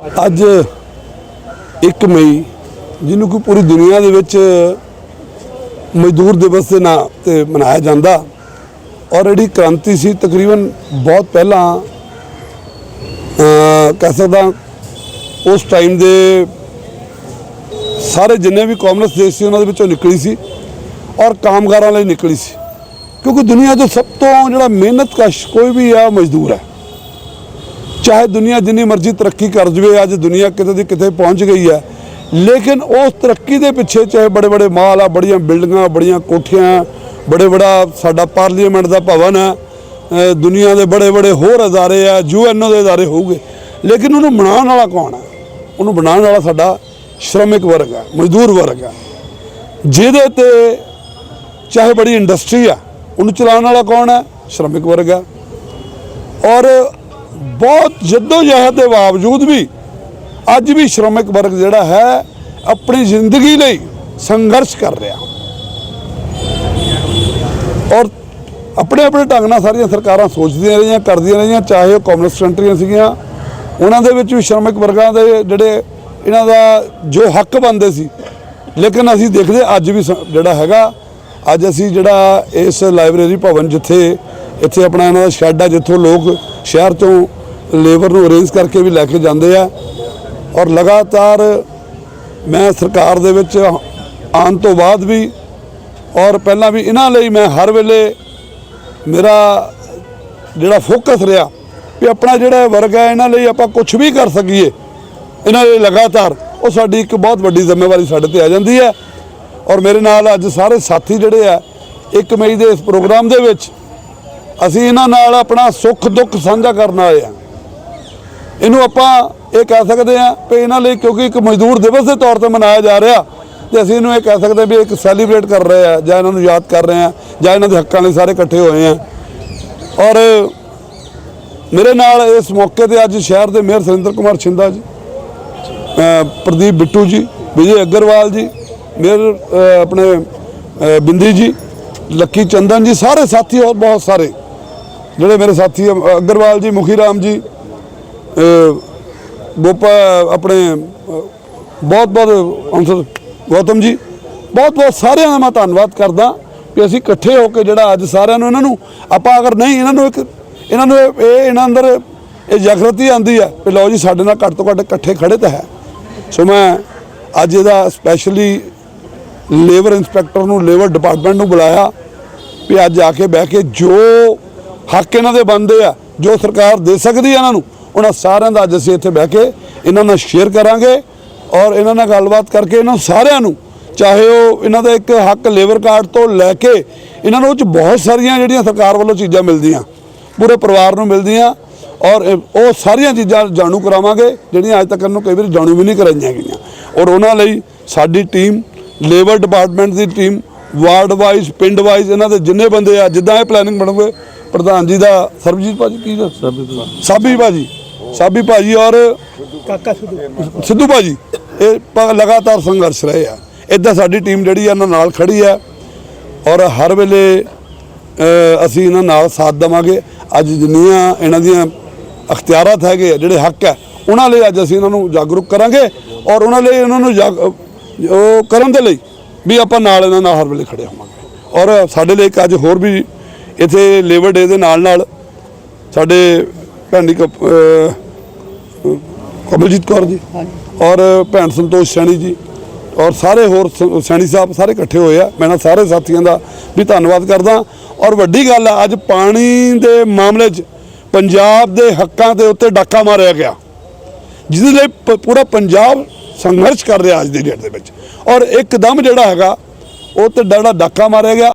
ਅੱਜ 1 ਮਈ, ਜਿਹਨੂੰ ਕਿ ਪੂਰੀ ਦੁਨੀਆ ਦੇ ਵਿੱਚ ਮਜ਼ਦੂਰ ਦਿਵਸ ਦੇ ਨਾਂ ਤੇ ਮਨਾਇਆ ਜਾਂਦਾ। ਔਰ ਜਿਹੜੀ ਕ੍ਰਾਂਤੀ ਸੀ, ਤਕਰੀਬਨ ਬਹੁਤ ਪਹਿਲਾਂ ਕਹਿ ਸਕਦਾ, ਉਸ ਟਾਈਮ ਦੇ ਸਾਰੇ ਜਿੰਨੇ ਵੀ ਕਮਿਊਨਿਸਟ ਦੇਸ਼ ਸੀ, ਉਹਨਾਂ ਦੇ ਵਿੱਚੋਂ ਨਿਕਲੀ ਸੀ ਔਰ ਕਾਮਗਾਰਾਂ ਲਈ ਨਿਕਲੀ ਸੀ। ਕਿਉਂਕਿ ਦੁਨੀਆ 'ਚ ਸਭ ਤੋਂ ਜਿਹੜਾ ਮਿਹਨਤ ਕਸ਼ ਕੋਈ ਵੀ ਆ ਮਜ਼ਦੂਰ ਹੈ। ਚਾਹੇ ਦੁਨੀਆ ਜਿੰਨੀ ਮਰਜ਼ੀ ਤਰੱਕੀ ਕਰ ਜਵੇ, ਅੱਜ ਦੁਨੀਆ ਕਿਤੇ ਦੀ ਕਿਤੇ ਪਹੁੰਚ ਗਈ ਹੈ। ਲੇਕਿਨ ਉਸ ਤਰੱਕੀ ਦੇ ਪਿੱਛੇ ਚਾਹੇ ਬੜੇ ਬੜੇ ਮਾਲ ਆ, ਬੜੀਆਂ ਬਿਲਡਿੰਗਾਂ, ਬੜੀਆਂ ਕੋਠੀਆਂ, ਬੜੇ ਬੜਾ ਸਾਡਾ ਪਾਰਲੀਮੈਂਟ ਦਾ ਭਵਨ ਹੈ ਦੁਨੀਆ ਦੇ ਬੜੇ ਬੜੇ ਹੋਰ ਅਦਾਰੇ ਆ ਯੂਐਨਓ ਦੇ ਅਦਾਰੇ ਹੋਊਗੇ। ਲੇਕਿਨ ਉਹਨੂੰ ਬਣਾਉਣ ਵਾਲਾ ਕੌਣ ਹੈ ਉਹਨੂੰ ਬਣਾਉਣ ਵਾਲਾ ਸਾਡਾ ਸ਼੍ਰਮਿਕ ਵਰਗ ਹੈ ਮਜ਼ਦੂਰ ਵਰਗ ਹੈ ਜਿਹਦੇ ਤੇ ਚਾਹੇ ਬੜੀ ਇੰਡਸਟਰੀ ਆ, ਉਹਨੂੰ ਚਲਾਉਣ ਵਾਲਾ ਕੌਣ ਹੈ ਸ਼੍ਰਮਿਕ ਵਰਗ ਹੈ ਔਰ ਬਹੁਤ ਜਹਿਦ ਦੇ ਬਾਵਜੂਦ ਵੀ ਅੱਜ ਵੀ ਸ਼੍ਰਮਿਕ ਵਰਗ ਜਿਹੜਾ ਹੈ ਆਪਣੀ ਜ਼ਿੰਦਗੀ ਲਈ ਸੰਘਰਸ਼ ਕਰ ਰਿਹਾ। ਔਰ ਆਪਣੇ ਆਪਣੇ ਢੰਗ ਨਾਲ ਸਾਰੀਆਂ ਸਰਕਾਰਾਂ ਸੋਚਦੀਆਂ ਰਹੀਆਂ, ਕਰਦੀਆਂ ਰਹੀਆਂ, ਚਾਹੇ ਉਹ ਕਮਿਊਨਿਸਟ ਕੰਟਰੀਆਂ ਸੀਗੀਆਂ, ਉਹਨਾਂ ਦੇ ਵਿੱਚ ਵੀ ਸ਼੍ਰਮਿਕ ਵਰਗਾਂ ਦੇ ਜਿਹੜੇ ਇਹਨਾਂ ਦਾ ਜੋ ਹੱਕ ਬਣਦੇ ਸੀ। ਲੇਕਿਨ ਅਸੀਂ ਦੇਖਦੇ ਅੱਜ ਵੀ ਸ- ਜਿਹੜਾ ਹੈਗਾ, ਅੱਜ ਅਸੀਂ ਜਿਹੜਾ ਇਸ ਲਾਇਬ੍ਰੇਰੀ ਭਵਨ ਜਿੱਥੇ ਇੱਥੇ ਆਪਣਾ ਇਹਨਾਂ ਦਾ ਸ਼ੈੱਡ ਆ ਜਿੱਥੋਂ ਲੋਕ ਸ਼ਹਿਰ ਤੋਂ ਲੇਬਰ ਨੂੰ ਅਰੇਂਜ ਕਰਕੇ ਵੀ ਲੈ ਕੇ ਜਾਂਦੇ ਆ। ਔਰ ਲਗਾਤਾਰ ਮੈਂ ਸਰਕਾਰ ਦੇ ਵਿੱਚ ਆਉਣ ਤੋਂ ਬਾਅਦ ਵੀ ਔਰ ਪਹਿਲਾਂ ਵੀ ਇਹਨਾਂ ਲਈ ਮੈਂ ਹਰ ਵੇਲੇ ਮੇਰਾ ਜਿਹੜਾ ਫੋਕਸ ਰਿਹਾ ਵੀ ਆਪਣਾ ਜਿਹੜਾ ਵਰਗ ਹੈ, ਇਹਨਾਂ ਲਈ ਆਪਾਂ ਕੁਝ ਵੀ ਕਰ ਸਕੀਏ, ਇਹਨਾਂ ਲਈ ਲਗਾਤਾਰ ਉਹ ਸਾਡੀ ਇੱਕ ਬਹੁਤ ਵੱਡੀ ਜ਼ਿੰਮੇਵਾਰੀ ਸਾਡੇ ਤੇ ਆ ਜਾਂਦੀ ਹੈ। ਔਰ ਮੇਰੇ ਨਾਲ ਅੱਜ ਸਾਰੇ ਸਾਥੀ ਜਿਹੜੇ ਆ 1 ਮਈ ਦੇ ਇਸ ਪ੍ਰੋਗਰਾਮ ਦੇ ਵਿੱਚ ਅਸੀਂ ਇਹਨਾਂ ਨਾਲ ਆਪਣਾ ਸੁੱਖ ਦੁੱਖ ਸਾਂਝਾ ਕਰਨ ਆਏ ਆ ਇਹਨੂੰ ਆਪਾਂ ਇਹ ਕਹਿ ਸਕਦੇ ਆ ਕਿ ਇਹਨਾਂ ਲਈ ਕਿਉਂਕਿ ਇੱਕ ਮਜ਼ਦੂਰ ਦਿਵਸ ਦੇ ਤੌਰ ਤੇ ਮਨਾਇਆ ਜਾ ਰਿਹਾ ਤੇ ਅਸੀਂ ਇਹਨੂੰ ਇਹ ਕਹਿ ਸਕਦੇ ਵੀ ਇੱਕ ਸੈਲੀਬ੍ਰੇਟ ਕਰ ਰਹੇ ਆ, ਜਾਂ ਇਹਨਾਂ ਨੂੰ ਯਾਦ ਕਰ ਰਹੇ ਆ ਜਾਂ ਇਹਨਾਂ ਦੇ ਹੱਕਾਂ ਲਈ ਸਾਰੇ ਇਕੱਠੇ ਹੋਏ ਆ ਔਰ ਮੇਰੇ ਨਾਲ ਇਸ ਮੌਕੇ ਤੇ ਅੱਜ ਸ਼ਹਿਰ ਦੇ ਮੇਅਰ ਸੁਰਿੰਦਰ ਕੁਮਾਰ ਛਿੰਦਾ ਜੀ ਪ੍ਰਦੀਪ ਬਿੱਟੂ ਜੀ, ਵਿਜੇ ਅਗਰਵਾਲ ਜੀ, ਮੇਅਰ ਆਪਣੇ ਬਿੰਦੀ ਜੀ, ਲੱਕੀ ਚੰਦਨ ਜੀ, ਸਾਰੇ ਸਾਥੀ ਹੋਰ ਬਹੁਤ ਸਾਰੇ। ਜਿਹੜੇ ਮੇਰੇ ਸਾਥੀ ਅਗਰਵਾਲ ਜੀ ਮੁਖੀ ਰਾਮ ਜੀ ਅ, ਗੋਪਾ ਆਪਣੇ ਬਹੁਤ ਬਹੁਤ ਅੰਸਰ ਗੌਤਮ ਜੀ ਬਹੁਤ ਬਹੁਤ ਸਾਰਿਆਂ ਦਾ ਮੈਂ ਧੰਨਵਾਦ ਕਰਦਾ ਕਿ ਅਸੀਂ ਇਕੱਠੇ ਹੋ ਕੇ ਜਿਹੜਾ ਅੱਜ ਸਾਰਿਆਂ ਨੂੰ ਇਹਨਾਂ ਨੂੰ ਆਪਾਂ ਅਗਰ ਨਹੀਂ ਇਹਨਾਂ ਨੂੰ ਇੱਕ ਇਹਨਾਂ ਨੂੰ ਇਹ ਇਹਨਾਂ ਅੰਦਰ ਇਹ ਜਾਗਰਤੀ ਆਂਦੀ ਹੈ ਕਿ ਲਓ ਜੀ ਸਾਡੇ ਨਾਲ ਘੱਟ ਤੋਂ ਘੱਟ ਇਕੱਠੇ ਖੜੇ ਤਾਂ ਹੈ। ਸੋ ਮੈਂ ਅੱਜ ਇਹਦਾ ਸਪੈਸ਼ਲੀ ਲੇਬਰ ਇੰਸਪੈਕਟਰ ਨੂੰ ਲੇਬਰ ਡਿਪਾਰਟਮੈਂਟ ਨੂੰ ਬੁਲਾਇਆ ਵੀ ਅੱਜ ਆ ਕੇ ਬਹਿ ਕੇ ਜੋ ਹੱਕ ਇਹਨਾਂ ਦੇ ਬਣਦੇ ਆ, ਜੋ ਸਰਕਾਰ ਦੇ ਸਕਦੀ ਆ ਇਹਨਾਂ ਨੂੰ, ਉਹਨਾਂ ਸਾਰਿਆਂ ਦਾ ਅੱਜ ਅਸੀਂ ਇੱਥੇ ਬਹਿ ਕੇ ਇਹਨਾਂ ਨਾਲ ਸ਼ੇਅਰ ਕਰਾਂਗੇ ਔਰ ਇਹਨਾਂ ਨਾਲ ਗੱਲਬਾਤ ਕਰਕੇ ਇਹਨਾਂ ਸਾਰਿਆਂ ਨੂੰ, ਚਾਹੇ ਉਹ ਇਹਨਾਂ ਦਾ ਇੱਕ ਹੱਕ ਲੇਬਰ ਕਾਰਡ ਤੋਂ ਲੈ ਕੇ ਇਹਨਾਂ ਨੂੰ ਉਹ 'ਚ ਬਹੁਤ ਸਾਰੀਆਂ ਜਿਹੜੀਆਂ ਸਰਕਾਰ ਵੱਲੋਂ ਚੀਜ਼ਾਂ ਮਿਲਦੀਆਂ, ਪੂਰੇ ਪਰਿਵਾਰ ਨੂੰ ਮਿਲਦੀਆਂ ਔਰ ਉਹ ਸਾਰੀਆਂ ਚੀਜ਼ਾਂ ਜਾਣੂ ਕਰਾਵਾਂਗੇ, ਜਿਹੜੀਆਂ ਅੱਜ ਤੱਕ ਇਹਨੂੰ ਕਈ ਵਾਰੀ ਜਾਣੂ ਵੀ ਨਹੀਂ ਕਰਾਈਆਂ ਗਈਆਂ। ਔਰ ਉਹਨਾਂ ਲਈ ਸਾਡੀ ਟੀਮ ਲੇਬਰ ਡਿਪਾਰਟਮੈਂਟ ਦੀ ਟੀਮ ਵਾਰਡ ਵਾਈਜ਼ ਪਿੰਡ ਵਾਈਜ਼ ਇਹਨਾਂ ਦੇ ਜਿੰਨੇ ਬੰਦੇ ਆ, ਜਿੱਦਾਂ ਇਹ ਪਲੈਨਿੰਗ ਬਣੂਗੇ ਪ੍ਰਧਾਨ ਜੀ ਦਾ ਸਰਬਜੀਤ ਭਾਜੀ ਕੀ ਦਾ ਸਾਬੀ ਭਾਜੀ ਸਾਬੀ ਭਾਜੀ ਔਰ ਕਾਕਾ ਸੁਧੂ। ਸਿੱਧੂ ਭਾਜੀ ਇਹ ਲਗਾਤਾਰ ਸੰਘਰਸ਼ ਰਹੇ ਆ। ਇਦਾਂ ਸਾਡੀ ਟੀਮ ਜਿਹੜੀ ਆ ਇਹਨਾਂ ਨਾਲ ਖੜੀ ਆ। ਔਰ ਹਰ ਵੇਲੇ ਅ, ਅਸੀਂ ਇਹਨਾਂ ਨਾਲ ਸਾਥ ਦੇਵਾਂਗੇ। ਅੱਜ ਜਿੰਨੀਆਂ ਇਹਨਾਂ ਦੀਆਂ ਅਖਤਿਆਰਾਤ ਹੈਗੇ ਆ ਜਿਹੜੇ ਹੱਕ ਹੈ ਉਹਨਾਂ ਲਈ ਅੱਜ ਅਸੀਂ ਇਹਨਾਂ ਨੂੰ ਜਾਗਰੂਕ ਕਰਾਂਗੇ। ਔਰ ਉਹਨਾਂ ਲਈ ਇਹਨਾਂ ਨੂੰ ਜਾਗ- ਉਹ ਕਰਨ ਦੇ ਲਈ ਵੀ ਆਪਾਂ ਨਾਲ ਇਹਨਾਂ ਨਾਲ ਹਰ ਵੇਲੇ ਖੜੇ ਹੋਵਾਂਗੇ। ਔਰ ਸਾਡੇ ਲਈ ਇੱਕ ਅੱਜ ਹੋਰ ਵੀ ਇੱਥੇ ਲੇਬਰ ਡੇ ਦੇ ਨਾਲ ਨਾਲ ਸਾਡੇ ਭੈਣੀ ਕਮਲਜੀਤ ਕੌਰ ਜੀ ਔਰ ਭੈਣ ਸੰਤੋਸ਼ ਸੈਣੀ ਜੀ ਔਰ ਸਾਰੇ ਹੋਰ ਸੈਣੀ ਸਾਹਿਬ ਸਾਰੇ ਇਕੱਠੇ ਹੋਏ ਆ। ਮੈਂ ਸਾਰੇ ਸਾਥੀਆਂ ਦਾ ਵੀ ਧੰਨਵਾਦ ਕਰਦਾ। ਔਰ ਵੱਡੀ ਗੱਲ ਆ ਅੱਜ ਪਾਣੀ ਦੇ ਮਾਮਲੇ 'ਚ ਪੰਜਾਬ ਦੇ ਹੱਕਾਂ ਦੇ ਉੱਤੇ ਡਾਕਾ ਮਾਰਿਆ ਗਿਆ। ਜਿਹਦੇ ਲਈ ਪੂਰਾ ਪੰਜਾਬ ਸੰਘਰਸ਼ ਕਰ ਰਿਹਾ ਅੱਜ ਦੀ ਡੇਟ ਦੇ ਵਿੱਚ। ਔਰ ਇੱਕਦਮ ਜਿਹੜਾ ਹੈਗਾ ਉਹ ਤੇ ਜਿਹੜਾ ਡਾਕਾ ਮਾਰਿਆ ਗਿਆ।